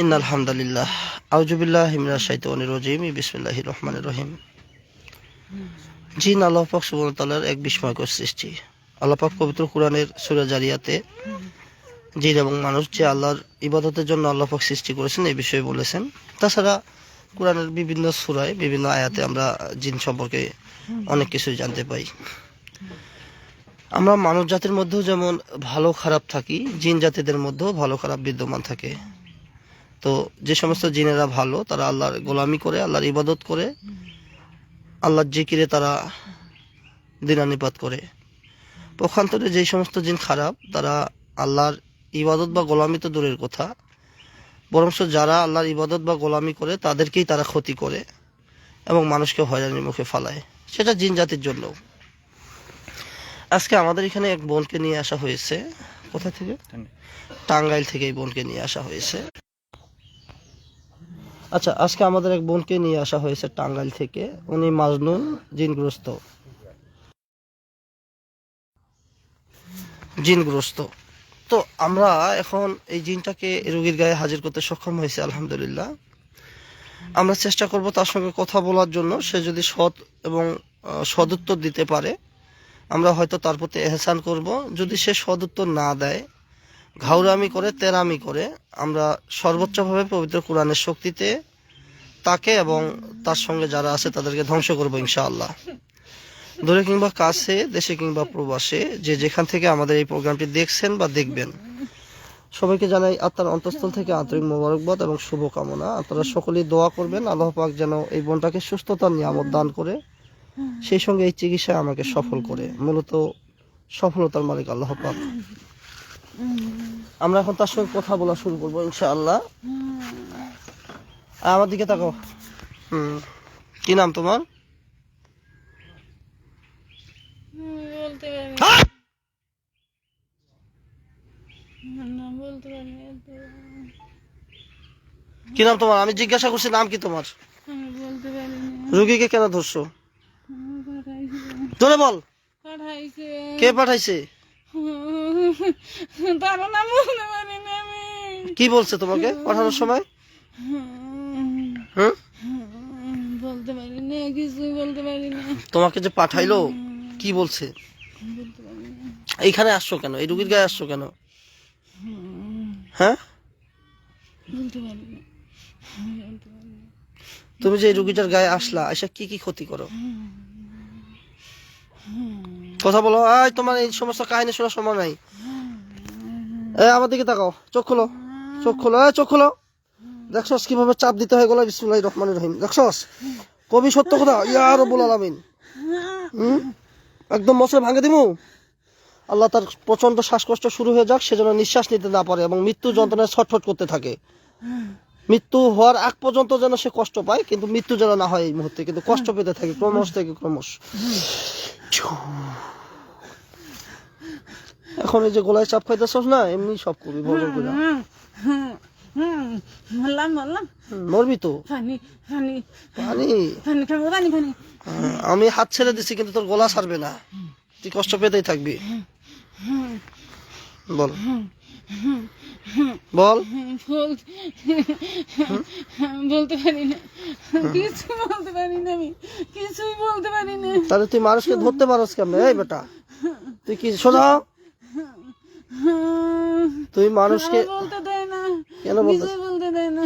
In আলহামদুলিল্লাহ। আউজুবিল্লাহ হিমরা শাইতানির রাজিম। বিসমিল্লাহির রহমানির রহিম। জিন আল্লাহ পাক সুবহানাহু ওয়া তাআলার এক বিস্ময়কর সৃষ্টি। আল্লাহ পাক পবিত্র কোরআনের সূরা জারিয়াতে জিন এবং মানুষ যে আল্লাহর ইবাদতের জন্য আল্লাহ পাক সৃষ্টি করেছেন এই বিষয়ে বলেছেন। তাছাড়া কোরআনের বিভিন্ন সূরায়, বিভিন্ন আয়াতে আমরা জিন সম্পর্কে অনেক কিছু জানতে পাই। আমরা মানব জাতির মধ্যেও যেমন ভালো খারাপ থাকি, জিন জাতিদের মধ্যেও ভালো খারাপ বিদ্যমান থাকে। তো যে সমস্ত জিনেরা ভালো তারা আল্লাহর গোলামি করে আল্লাহর ইবাদত করে আল্লাহর জিকিরে তারা দিনানিপাত করে। পক্ষান্তরে যেই সমস্ত জিন খারাপ তারা আল্লাহর ইবাদত বা গোলামি তো দূরের কথা। বরঞ্চ যারা আল্লাহর ইবাদত বা গোলামি করে তাদেরকেই তারা ক্ষতি করে এবং মানুষকে হয়রানির মুখে ফালায়। সেটা জিন জাতির জন্য। আজকে আমাদের এখানে এক বোনকে নিয়ে আসা হয়েছে। কোথা থেকে? টাঙ্গাইল থেকে এই বোনকে নিয়ে আসা হয়েছে। আচ্ছা আজকে আমাদের এক বোনকে নিয়ে আসা হয়েছে টাঙ্গাইল থেকে। উনি মাজনুন জিনগ্রস্ত। জিনগ্রস্ত। তো আমরা এখন এই জিনটাকে রোগীর গায়ে হাজির করতে সক্ষম হয়েছে, আলহামদুলিল্লাহ। আমরা চেষ্টা করব তার সঙ্গে কথা বলার জন্য। সে যদি সৎ এবং সদুত্তর দিতে পারে, আমরা হয়তো তার প্রতি এহসান করব। যদি সে সদুত্তর না দেয় ঘাউরামি করে, তেরামি করে আমরা সর্বোচ্চভাবে পবিত্র কোরআনের শক্তিতে তাকে এবং তার সঙ্গে যারা আছে তাদেরকে ধ্বংস করব ইনশাআল্লাহ। দূরে কিংবা কাছে, দেশে কিংবা প্রবাসে, যে যেখান থেকে আমাদের এই প্রোগ্রামটি দেখছেন বা দেখবেন। সবাইকে জানাই আত্মার অন্তঃস্থল থেকে আন্তরিক মোবারকবাদ এবং শুভকামনা। আপনারা সকলেই দোয়া করবেন, আল্লাহ পাক যেন এই বোনটাকে সুস্থতার নিয়ামত দান করে, সেই সঙ্গে এই চিকিৎসায় আমাকে সফল করে। মূলত সফলতার মালিক আল্লাহ পাক। আমরা এখন তার সঙ্গে কথা বলা শুরু করব ইনশাআল্লাহ। আমার দিকে তাকাও। হুম। কি নাম তোমার। কি নাম তোমার? আমি জিজ্ঞাসা করছি নাম কি তোমার? রুগীকে কেন ধরছো? ধরে বল। কে পাঠাইছে? তারা নাম বলতে পারি না আমি। কি বলছে তোমাকে পাঠানোর সময়? বলতে কিছুই বলতে পারি না। তোমাকে যে পাঠাইলো কি বলছে? এইখানে আসছো কেন? এই রুগীর গায়ে আসছো কেন? হ্যাঁ? বলতে তুমি যে এই রুগীটার গায়ে আসলা এসে কি কি ক্ষতি করো? কথা বলো আয় তোমার এই সমস্ত কাহিনী শোনার সময় নাই। এ আমার দিকে তাকাও চোখ খোলো চোখ খোলো এ চোখ খোলো। দেখছস কীভাবে চাপ দিতে হয় গলা বিসমুল্লাহ রহমান রহিম। দেখছস? কবি সত্য কথা ইয়া রব্বুল আলামিন। হুম? একদম মশলা ভাঙে দিমু। আল্লাহ তার প্রচণ্ড শ্বাসকষ্ট শুরু হয়ে যাক সেজন্য নিঃশ্বাস নিতে না পারে এবং মৃত্যু যন্ত্রণায় ছটফট করতে থাকে। মৃত্যু হওয়ার আগ পর্যন্ত যেন সে কষ্ট পায় কিন্তু মৃত্যু যেন না হয় এই মুহূর্তে কিন্তু কষ্ট পেতে থাকে ক্রমশ থেকে ক্রমশ। এখন এই যে গলায় চাপ খাইতেছস না এমনি সব করবি ভজন করে। মরবি তো। পানি পানি পানি পানি খাব পানি পানি আমি হাত ছেড়ে দিছি কিন্তু তোর গলা ছাড়বে না। তুই কষ্ট পেতেই থাকবি। বল। বল। বলতে পারি না। কিছু বলতে পারি না আমি। কিছুই বলতে পারি না। তাহলে তুই মানুষকে ধরতে পারস কেমনে? এই বেটা। তুই কি শোনা। তুই মানুষকে বলতে দেয় না। কেন বলতে কিছুই বলতে দেয় না।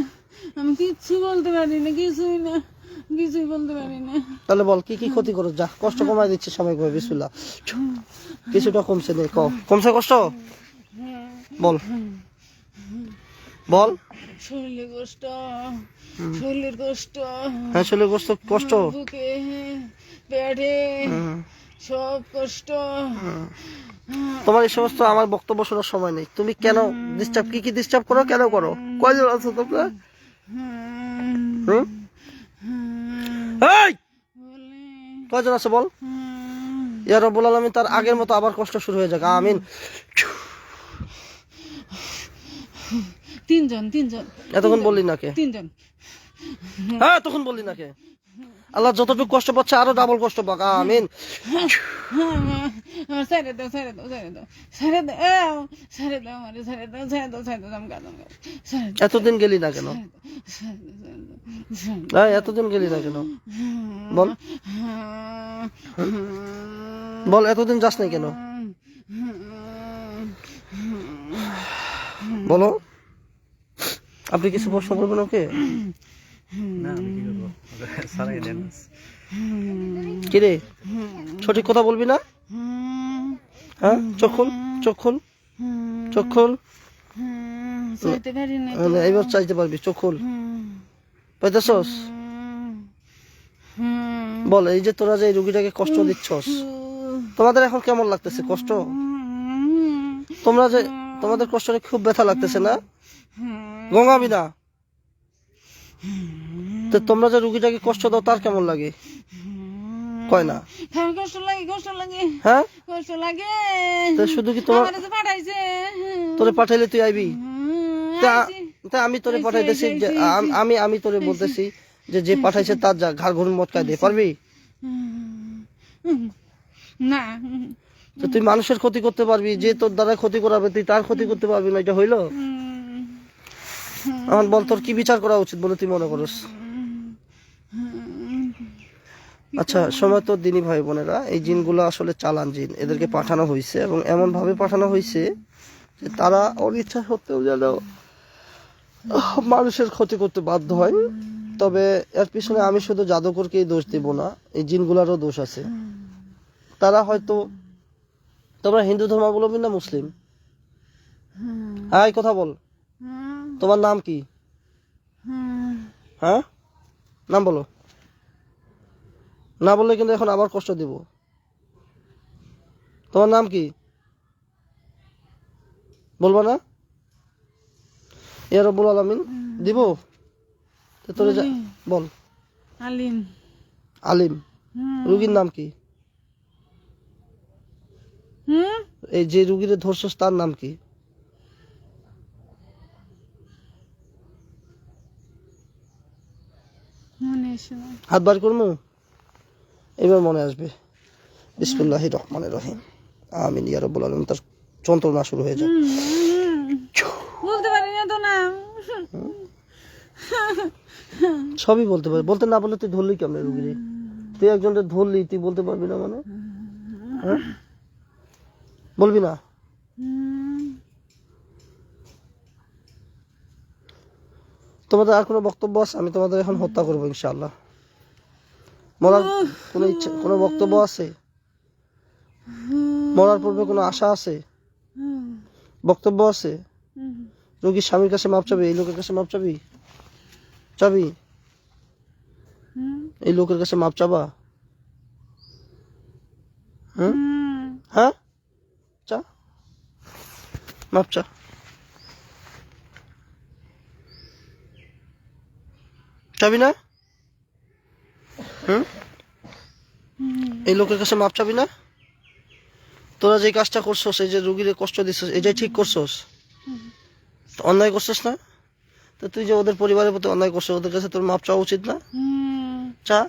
আমি কিচ্ছু বলতে পারি না। কিছুই না। কিছুই বলতে পারি না। তাহলে বল কি কি ক্ষতি করো যা কষ্ট কমাই দিচ্ছে সময় করে বিসমিল্লাহ। কিছুটা কমছে নে ক। কমছে কষ্ট? বল। বল। শরীরে কষ্ট শরীরের কষ্ট হ্যাঁ ছেলে কষ্ট কষ্ট। বুকে পেটে সব কষ্ট। তোমার এই সমস্ত আমার বক্তব্য শোনার সময় নেই। তুমি কেন ডিস্টার্ব কি কি ডিস্টার্ব করো কেন করো? কয়জন আছো তোমরা? কয়জন আছে বল? ইয়া রব্বুল আলামিন তার আগের মতো আবার কষ্ট শুরু হয়ে যাক। আমিন। তিনজন তিনজন। এতক্ষণ বললি না কে? তিনজন। হ্যাঁ তখন বললি না কে? আল্লাহ যতটুকু কষ্ট পাচ্ছে আরও ডাবল কষ্ট পাক। আমিন। ছেড়ে দাও ছেড়ে দাও ছেড়ে দাও। ছেড়ে দাও ছেড়ে দাও আমার ছেড়ে দাও ছেড়ে দাও ছেড়ে দাও আমি কাঁদো এতদিন গেলি না কেন? হ্যাঁ এতদিন গেলি না কেন? বল। বল এতদিন যাস নাই কেন? বলো। আপনি কিছু প্রশ্ন করবেন ওকে? কিরে সঠিক কথা বলবি না? হ্যাঁ? চোখ খুল চোখ খুল চাইতে না এইবার চাইতে পারবি খুল পাইতেছস? বল এই যে তোরা যে এই রুগীটাকে কষ্ট দিচ্ছস তোমাদের এখন কেমন লাগতেছে কষ্ট? তোমরা যে তোমাদের কষ্টটা খুব ব্যথা লাগতেছে না? গঙ্গাবি না তো তোমরা যে রুগীটাকে কষ্ট দাও তার কেমন লাগে? কয় না? কষ্ট লাগে কষ্ট লাগে। হ্যাঁ? কষ্ট লাগে। তো শুধু কি তোমার পাঠাইছে। তোরে পাঠাইলে তুই আইবি? তা আমি তোরে পাঠাইতেছি আমি আমি তোরে বলতেছি যে যে পাঠাইছে তার যা ঘাড় ঘর মত খাই দে পারবি? না। তো তুই মানুষের ক্ষতি করতে পারবি যে তোর দ্বারা ক্ষতি করাবে তুই তার ক্ষতি করতে পারবি না এটা হইল? এখন বল, তোর কি বিচার করা উচিত বলে তুই মনে করিস? আচ্ছা সময় তো দিনী ভাই বোনেরা, এই জিনগুলো আসলে চালান জিন। এদেরকে পাঠানো হয়েছে এবং এমন ভাবে পাঠানো হয়েছে যে তারা অনিচ্ছা সত্ত্বেও যেন মানুষের ক্ষতি করতে বাধ্য হয়। তবে এর পিছনে আমি শুধু জাদুকরকেই দোষ দিব না, এই জিনগুলারও দোষ আছে। তারা হয়তো, তোমরা হিন্দু ধর্মাবলম্বী না মুসলিম? এই কথা বল। তোমার নাম কি? হ্যাঁ? নাম বলো। না বললে কিন্তু এখন আবার কষ্ট দিব। তোমার নাম কি? বলব না? ইয়া রব্বুল আলামিন। দিব? তোরে যা- বল। আলিম। আলিম। রুগীর নাম কি? হুম, এই যে রুগীর ধরছস তার নাম কি মনে এসো না। হাত বার করব? এবার মনে আসবে। বিসমুল্লাহ রহমানের রহিম। আমিন ইয়া রব্বুল আলামিন। তার যন্ত্রণা শুরু হয়ে যায় বলতে পারি না তো নাম সবই বলতে পারবি বলতে না বললে তুই ধরলি কেমন রুগীরে তুই একজনকে ধরলি তুই বলতে পারবি না মানে? হ্যাঁ? বলবি না? তোমাদের আর কোনো বক্তব্য আছে? আমি তোমাদের এখন হত্যা করব ইনশাআল্লাহ। মরার কোনো ইচ্ছা, কোনো বক্তব্য আছে? মরার পূর্বে কোনো আশা আছে? বক্তব্য আছে? রোগীর স্বামীর কাছে মাপ চাবি, এই লোকের কাছে মাপ চাবি? চাবি? এই লোকের কাছে মাপ চাবা। হ্যাঁ? চা? মাপ চা। চাবি না? হুম? এই লোকের কাছে মাপ চাবি না? তোরা যে কাজটা করছস, এই যে রুগীর কষ্ট দিচ্ছস এটাই ঠিক করছস? অন্যায় করছস না? তো তুই যে ওদের পরিবারের প্রতি অন্যায় করছস, ওদের কাছে তোর মাপ চাওয়া উচিত না? চা।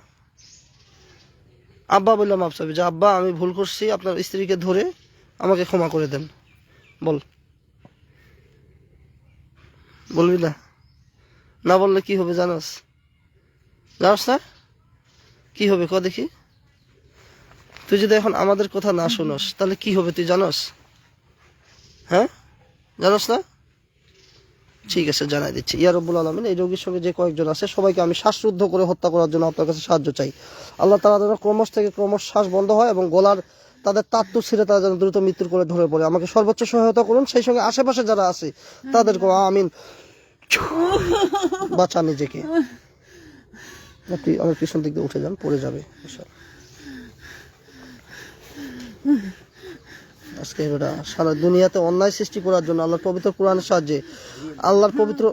আব্বা বললাম মাপ চাবি, যে আব্বা, আমি ভুল করছি, আপনার স্ত্রীকে ধরে আমাকে ক্ষমা করে দেন। বল। বলবি না? না বললে কি হবে জানাস? জানাস না? কি হবে ক দেখি? তুই যদি এখন আমাদের কথা না শোনস, তাহলে কি হবে তুই জানস? হ্যাঁ? জানস না? ঠিক আছে, জানাই দিচ্ছি। ইয়া রব্বুল আলমিন, এই রোগীর সঙ্গে যে কয়েকজন আছে, সবাইকে আমি শ্বাসরুদ্ধ করে হত্যা করার জন্য আপনার কাছে সাহায্য চাই। আল্লাহ তারা যেন ক্রমশ থেকে ক্রমশ শ্বাস বন্ধ হয় এবং গলার তাদের তাত্তু ছিঁড়ে তারা যেন দ্রুত মৃত্যুর করে ধরে পড়ে। আমাকে সর্বোচ্চ সহায়তা করুন, সেই সঙ্গে আশেপাশে যারা আছে তাদেরকে আমিন। বাঁচা নিজেকে। না, তুই আমার পিছন দিকে উঠে যান পড়ে যাবে। আজকে বেটা সারা দুনিয়াতে অন্যায় সৃষ্টি করার জন্য আল্লাহর পবিত্র কোরআনের সাহায্যে আল্লাহর পবিত্র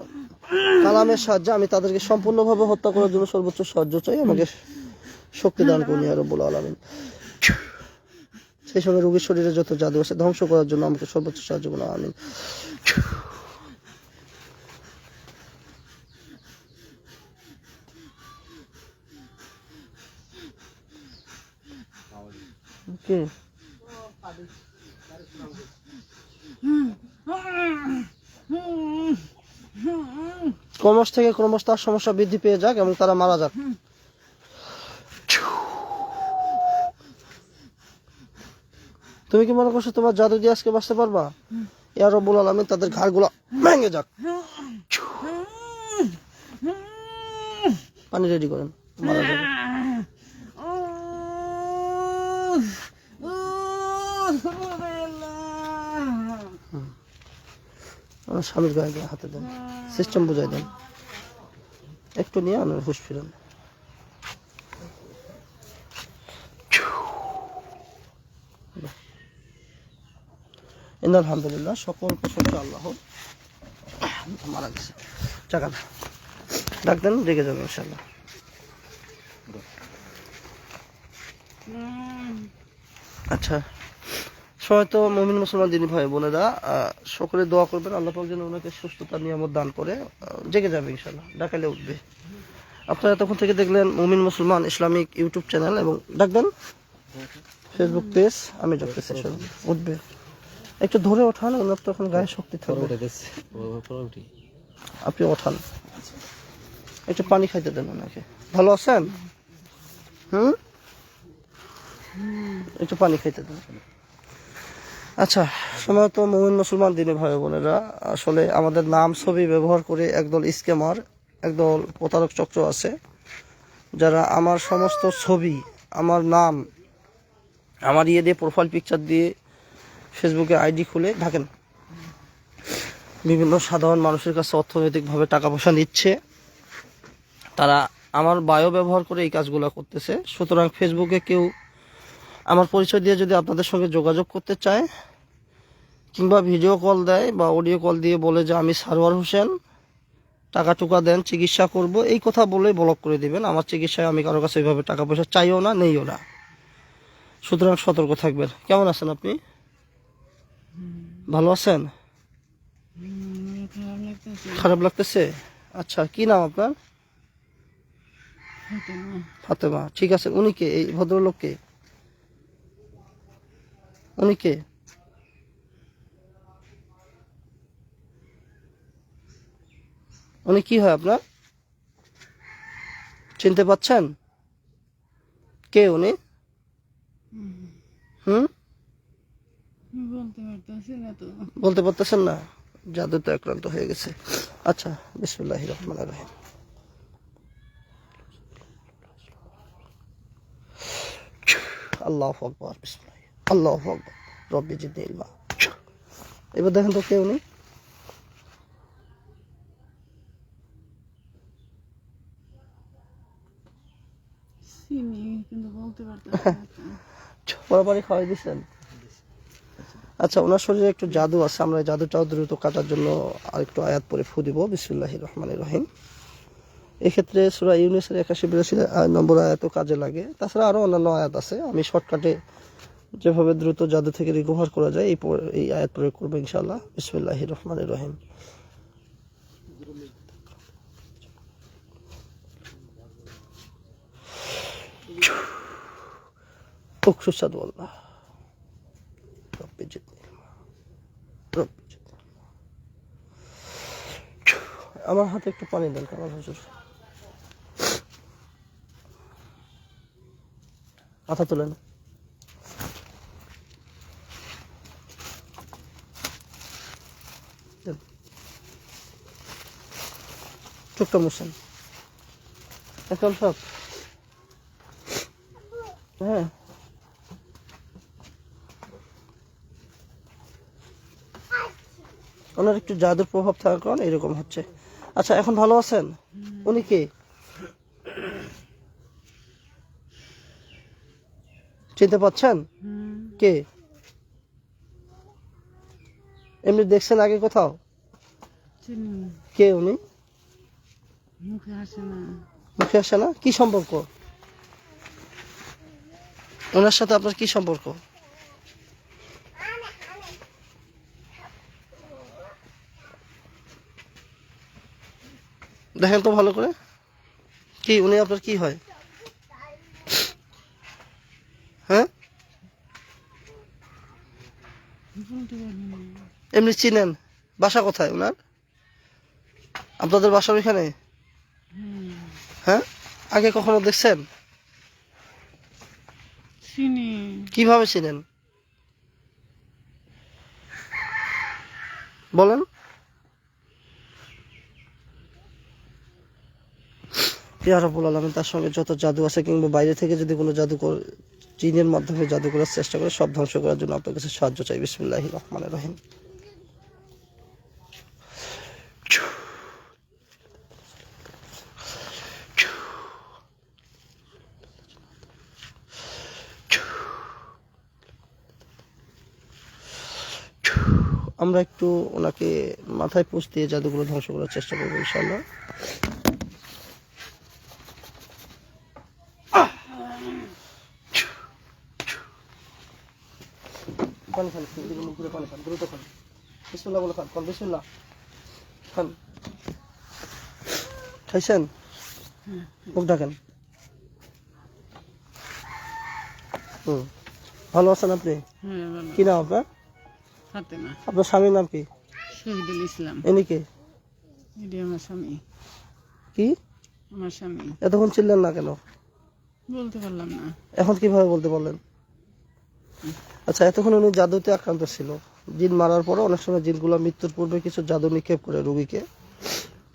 কালামের সাহায্যে আমি তাদেরকে সম্পূর্ণভাবে হত্যা করার জন্য সর্বোচ্চ সাহায্য চাই আমাকে শক্তি দান করুন ইয়া রব্বুল আলামিন সেই সঙ্গে রোগীর শরীরে যত জাদু আছে ধ্বংস করার জন্য আমাকে সর্বোচ্চ সাহায্য করুন আমিন কি? ক্রমশ থেকে ক্রমশ তার সমস্যা বৃদ্ধি পেয়ে যাক এবং তারা মারা যাক। তুমি কি মনে করছ তোমার জাদু দিয়ে আজকে বাঁচতে পারবা? ইয়া রব্বুল আলমিন তাদের ঘাড়গুলো ভেঙে যাক। পানি রেডি করেন, মারা যাবে আমার স্বামীর গায়ে হাতে দেন। সিস্টেম বুঝাই দেন। একটু নিয়ে আমার হুশ ফিরেন। আলহামদুলিল্লাহ, সকল প্রশংসা আল্লাহ মারা গেছে। চাকা ডাক দেন, রেগে যাবে ইনশাল্লাহ আচ্ছা। সবাই তো মমিন মুসলমান দিনী ভাই বোনেরা সকলে দোয়া করবেন আল্লাহ পাক যেন ওনাকে সুস্থতার নিয়ামত দান করে জেগে যাবে ইনশাল্লাহ ডাকালে উঠবে। আপনারা তখন থেকে দেখলেন মমিন মুসলমান ইসলামিক ইউটিউব চ্যানেল এবং ডাকবেন ফেসবুক পেজ আমি ডাকতেছি উঠবে। একটু ধরে ওঠান ওনার তো এখন গায়ে শক্তি থাকবে। আপনি ওঠান। একটু পানি খাইতে দেন ওনাকে। ভালো আছেন? হুম? একটু পানি খাইতে দেন। আচ্ছা সময় তো মোমিন মুসলমান দিনে ভাই বোনেরা, আসলে আমাদের নাম ছবি ব্যবহার করে একদল স্ক্যামার, একদল প্রতারক চক্র আছে, যারা আমার সমস্ত ছবি, আমার নাম, আমার ইয়ে দিয়ে প্রোফাইল পিকচার দিয়ে ফেসবুকে আইডি খুলে থাকেন। বিভিন্ন সাধারণ মানুষের কাছে অর্থনৈতিকভাবে টাকা পয়সা নিচ্ছে। তারা আমার বায়ো ব্যবহার করে এই কাজগুলো করতেছে। সুতরাং ফেসবুকে কেউ আমার পরিচয় দিয়ে যদি আপনাদের সঙ্গে যোগাযোগ করতে চায় কিংবা ভিডিও কল দেয় বা অডিও কল দিয়ে বলে যে আমি সারোয়ার হোসেন টাকা টুকা দেন চিকিৎসা করব এই কথা বলে ব্লক করে দিবেন। আমার চিকিৎসায় আমি কারও কাছে ওইভাবে টাকা পয়সা চাইও না নেইও না। সুতরাং সতর্ক থাকবেন। কেমন আছেন আপনি? ভালো আছেন? খারাপ লাগতেছে? আচ্ছা কি নাম আপনার? ফাতেমা ঠিক আছে। উনি কে? এই ভদ্রলোক কে? উনি কে উনি কি হয় আপনার চিনতে পাচ্ছেন কে উনি হুম বলতে পারতেছি না তো বলতে পারতেছেন না জাদু তো আক্রান্ত হয়ে গেছে আচ্ছা বিসমুল্লাহ রহমান রহিম আল্লাহ আকবর বিসমুল্লাহ আল্লাহ রব্বি ইলমা। এবার দেখেন তো কে উনি চিনি কিন্তু বলতে পারতেছি না তো। বরাবরই খাওয়াই দিচ্ছেন আচ্ছা ওনার শরীরে একটু জাদু আছে আমরা এই জাদুটাও দ্রুত কাটার জন্য আরেকটু আয়াত পরে ফু দিব। বিসমুল্লাহ রহমান রহিম। এক্ষেত্রে সুরা ইউনিসের একাশি বিরাশি নম্বর আয়াতও কাজে লাগে। তাছাড়া আরও অন্যান্য আয়াত আছে। আমি শর্টকাটে যেভাবে দ্রুত জাদু থেকে রিকভার করা যায়, এই এই আয়াত প্রয়োগ করব ইনশাআল্লাহ। বিসমুল্লাহ রহমান রহিম। আমার হাতে একটু পানি দেন কামাল হুজুর। মাথা তোলেন। হ্যাঁ। ওনার একটু জাদুর প্রভাব থাকার কারণে এরকম হচ্ছে। আচ্ছা এখন ভালো আছেন? উনি কে? চিনতে পাচ্ছেন? হুম কে? এমনি দেখছেন আগে কোথাও? কে উনি? মুখে আসে না। কি সম্পর্ক? ওনার সাথে আপনার কি সম্পর্ক? দেখেন তো ভালো করে। কি উনি আপনার কি হয়? হ্যাঁ? এমনি চিনেন। বাসা কোথায় ওনার আপনাদের বাসা ওইখানে? হ্যাঁ? আগে কখনো দেখছেন? চিনি। কীভাবে চিনেন? বলেন। ইয়ারবুল তার সঙ্গে যত জাদু আছে কিংবা বাইরে থেকে যদি কোনো জাদু কর- জিনের মাধ্যমে জাদু করার চেষ্টা করে সব ধ্বংস করার জন্য আপনার কাছে সাহায্য চাই। বিসমুল্লাহ রহমান রহিম। আমরা একটু ওনাকে মাথায় পুষ দিয়ে জাদুগুলো ধ্বংস করার চেষ্টা করব ইনশাল্লাহ পানি খান পানি খান দ্রুত খান। বিসমুল্লাহ বলে খান খান বিসমুল্লাহ। খান। খাইছেন? মুখ ডাকেন হুম। ভালো আছেন আপনি? হ্যাঁ কি নাম আপনার? না। আপনার স্বামীর নাম কি? শহীদুল ইসলাম। এনি কে? এটি আমার স্বামী। কি? আমার স্বামী। এতক্ষণ চিনলেন না কেন? বলতে পারলাম না। এখন কীভাবে বলতে পারলেন? আচ্ছা এতক্ষণ উনি জাদুতে আক্রান্ত ছিল। জিন মারার পরে অনেক সময় জিনগুলো মৃত্যুর পূর্বে কিছু জাদু নিক্ষেপ করে রুগীকে।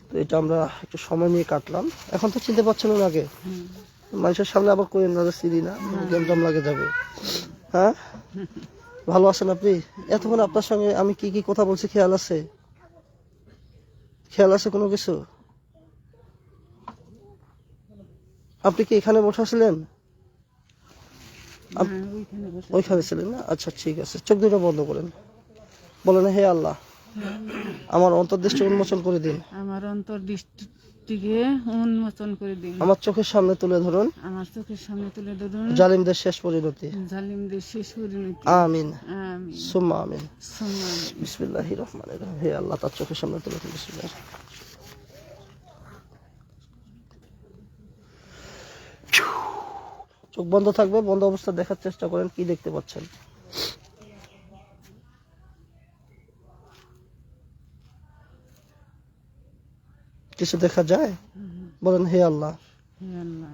তো এটা আমরা একটু সময় নিয়ে কাটলাম। এখন তো চিনতে পারছেন হুম। মানুষের সামনে আবার কই না চিনি না। গেম লাগে যাবে। হ্যাঁ? ভালো আছেন আপনি? এতক্ষণ আপনার সঙ্গে আমি কি কি কথা বলছি খেয়াল আছে? খেয়াল আছে কোনো কিছু? আপনি কি এখানে বসাছিলেন হ্যাঁ, ওইখানে ছিলেন না? আচ্ছা ঠিক আছে। চোখ দুটো বন্ধ করেন। বলেন হে আল্লাহ আমার অন্তর্দৃষ্টি উন্মোচন করে দিন। আমার অন্তর্দৃষ্টিকে উন্মোচন করে দিন। আমার চোখের সামনে তুলে ধরুন। আমার চোখের সামনে তুলে ধরুন। জালিমদের শেষ পরিণতি। জালিমদের শেষ পরিণতি। আমিন। আমি সুম্মা আমিন। সম্মান বিসমিল্লাহির রহমানির রহিম। হে আল্লাহ তার চোখের সামনে তুলে দিন বিসমিল্লাহ। চোখ বন্ধ থাকবে বন্ধ অবস্থা দেখার চেষ্টা করেন কি দেখতে পাচ্ছেন? কিছু দেখা যায়? বলেন হে আল্লাহ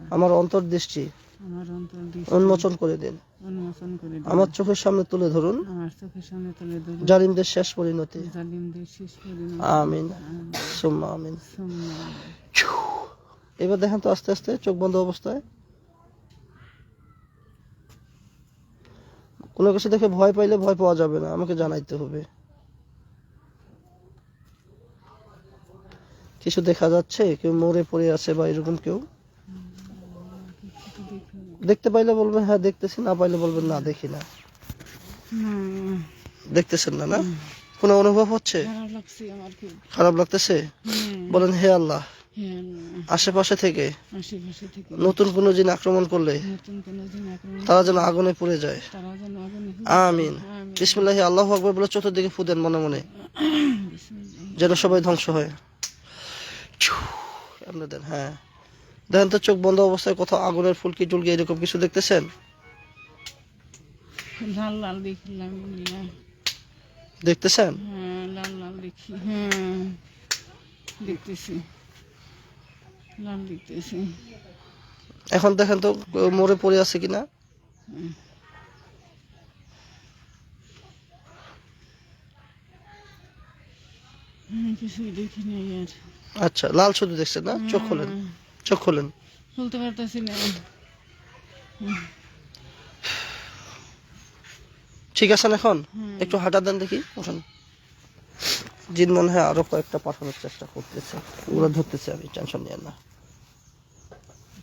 আমার অন্তর্দৃষ্টি উন্মোচন করে দিন। আমার চোখের সামনে তুলে ধরুন। জালিমদের শেষ পরিণতি। আমিন। সুম্মা আমিন। এবার দেখেন তো আস্তে আস্তে চোখ বন্ধ অবস্থায়। কোনো কিছু দেখে ভয় পাইলে ভয় পাওয়া যাবে না আমাকে জানাইতে হবে। কিছু দেখা যাচ্ছে? কেউ মরে পড়ে আছে বা এরকম কেউ? দেখতে পাইলে বলবেন হ্যাঁ দেখতেছি না পাইলে বলবেন না দেখি না। দেখতেছেন না না? কোনো অনুভব হচ্ছে? খারাপ লাগতেছে? বলেন হে আল্লাহ আশেপাশে থেকে নতুন কোনো জিন আক্রমণ করলে তারা যেন আগুনে পড়ে যায়। আমিন। বিসমুল্লাহি আল্লাহ আকবর বলে চতুর্দিকে ফুদেন মনে মনে। যেন সবাই ধ্বংস হয়। আপনি দেন হ্যাঁ। দেখেন তো চোখ বন্ধ অবস্থায় কোথাও আগুনের ফুলকি টুলকি এরকম কিছু দেখতেছেন? লাল লাল দেখলাম দেখতেছেন? হ্যাঁ লাল লাল দেখি হ্যাঁ। দেখতেছি। লাল দেখতেছি। এখন দেখেন তো মরে পড়ে আছে কিনা? কিছুই দেখি নাই আর। আচ্ছা লাল শুধু দেখছেন না? চোখ খোলেন চোখ খোলেন। বলতে পারতেছি না। ঠিক আছেন এখন? একটু হাঁটা দেন দেখি ওঠান জিন মনে হয় আরও কয়েকটা পাঠানোর চেষ্টা করতেছে। ওগুলো ধরতেছে আমি টেনশন নিয়ে না।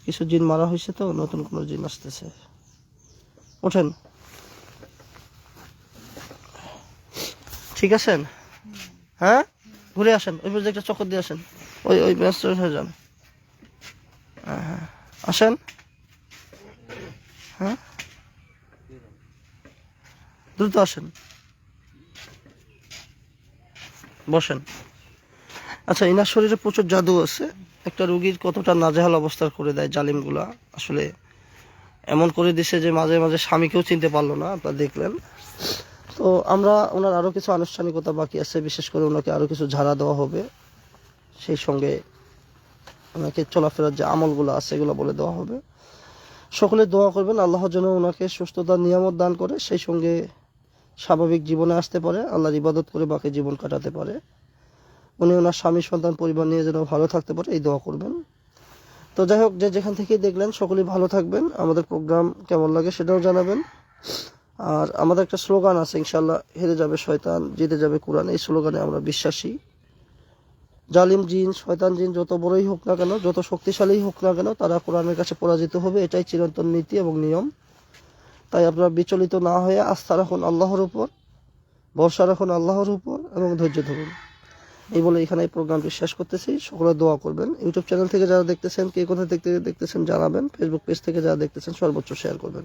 কিছু জিন মারা হয়েছে তো নতুন কোনো জিন আসতেছে। ওঠেন। ঠিক আছেন? হ্যাঁ? ঘুরে আসেন, ওই পাশে একটা চক্কর দিয়ে আসেন। ওই ওই ব্যস্ত হয়ে যান হ্যাঁ আসেন। হ্যাঁ। দ্রুত আসেন। বসেন। আচ্ছা ইনার শরীরে প্রচুর জাদু আছে। একটা রুগীর কতটা নাজেহাল অবস্থা করে দেয় জালিমগুলা? আসলে এমন করে দিছে যে মাঝে মাঝে স্বামীকেও চিনতে পারল না, আপনারা দেখলেন। তো আমরা ওনার আরও কিছু আনুষ্ঠানিকতা বাকি আছে, বিশেষ করে ওনাকে আরও কিছু ঝাড়া দেওয়া হবে। সেই সঙ্গে ওনাকে চলাফেরার যে আমলগুলো আছে, এগুলো বলে দেওয়া হবে। সকলে দোয়া করবেন আল্লাহর জন্য ওনাকে সুস্থতার নিয়ামত দান করে, সেই সঙ্গে স্বাভাবিক জীবনে আসতে পারে, আল্লাহর ইবাদত করে বাকি জীবন কাটাতে পারে। উনি ওনার স্বামী, সন্তান, পরিবার নিয়ে যেন ভালো থাকতে পারে, এই দোয়া করবেন। তো যাই হোক, যে যেখান থেকেই দেখলেন, সকলেই ভালো থাকবেন। আমাদের প্রোগ্রাম কেমন লাগে সেটাও জানাবেন। আর আমাদের একটা স্লোগান আছে ইনশাল্লাহ হেরে যাবে শয়তান, জিতে যাবে কোরআন। এই স্লোগানে আমরা বিশ্বাসী। জালিম জিন, শয়তান জিন, যত বড়ই হোক না কেন, যত শক্তিশালী হোক না কেন, তারা কোরআনের কাছে পরাজিত হবে। এটাই চিরন্তন নীতি এবং নিয়ম। তাই আপনারা বিচলিত না হয়ে আস্থা রাখুন আল্লাহর উপর, ভরসা রাখুন আল্লাহর উপর এবং ধৈর্য ধরুন। এই বলে এখানে এই প্রোগ্রামটি শেষ করতেছি। সকলে দোয়া করবেন। ইউটিউব চ্যানেল থেকে যারা দেখতেছেন, কে কোথা থেকে দেখতেছেন জানাবেন। ফেসবুক পেজ থেকে যারা দেখতেছেন, সর্বোচ্চ শেয়ার করবেন।